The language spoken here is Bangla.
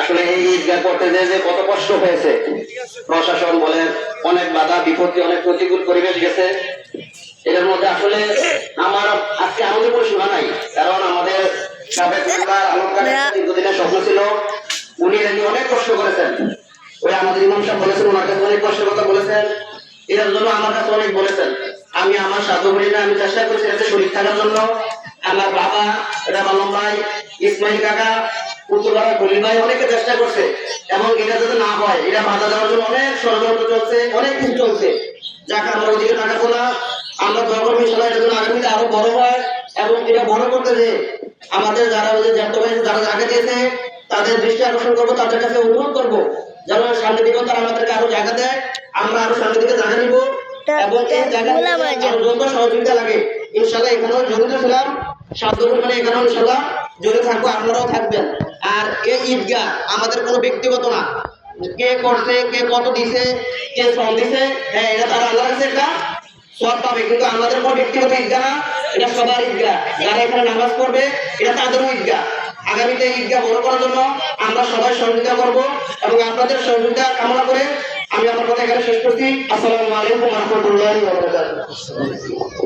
আসলে এই ঈদগাহ করতে যে কত কষ্ট হয়েছে প্রশাসন বলে অনেক বাধা বিপত্তি অনেক প্রতিকূল পরিবেশ গেছে। এটার মধ্যে আসলে আমার আজকে আমাদের কোনো সীমা নাই কারণ আমাদের সাবেক মেম্বার আলমকার দীর্ঘদিনের স্বপ্ন ছিল উনি নাকি অনেক কষ্ট করেছেন। ওই আমাদের ইমাম সাহেব বলেছেন ওনার কাছে অনেক কষ্টের কথা বলেছেন এটার জন্য আমার কাছে অনেক বলেছেন। আমি আমার সাধ্য করি না আমি চেষ্টা করেছি এতে শরীর থাকার জন্য। আমার বাবা রামালম ভাই ইসমাইল কাকা ভাই খলিল ভাই অনেকে চেষ্টা করছে। এবং এটা যাতে না হয় এটা বাধা দেওয়ার জন্য অনেক ষড়যন্ত্র চলছে অনেক কিছু চলছে। যাকে আমরা ওইদিকে তাকাবো না। আমরা দোয়া করব ইনশাল্লাহ এটা যেন আগামীতে আরও বড় হয় এবং এটা বড় করতে যে আমাদের যারা ওই যে জ্যাঠতো ভাই যারা জায়গা দিয়েছে তাদের দৃষ্টি আকর্ষণ করব তাদের কাছে অনুরোধ করব যেন সামনের দিকে তারা আমাদেরকে আরও জায়গা দেয়। আমরা আরও সামনের দিকে জায়গা নিবো এবং এই জায়গা যত সহযোগিতা লাগে ইনশাল্লাহ এখানেও জড়িত ছিলাম সাধ্য পরিমাণে এখানেও ইনশাল্লাহ জড়িত থাকব, আপনারাও থাকবেন। আর এই ঈদগাহ আমাদের কোনো ব্যক্তিগত না। কে করছে, কে কত দিছে, কে শ্রম দিছে হ্যাঁ এটা তারা আল্লাহ কাছে একটা সব পাবে, কিন্তু আমাদের কোনো ব্যক্তিগত ঈদগাহ না, এটা সবার ঈদগাহ। যারা এখানে নামাজ পড়বে, এটা তাদেরও ঈদগাহ। আগামীতে ঈদগাহ বড় করার জন্য আমরা সবাই সহযোগিতা করব এবং আপনাদের সহযোগিতা কামনা করে আমি আমার কথা এখানে শেষ করছি। আসসালামু আলাইকুম রহমতুল্লাহ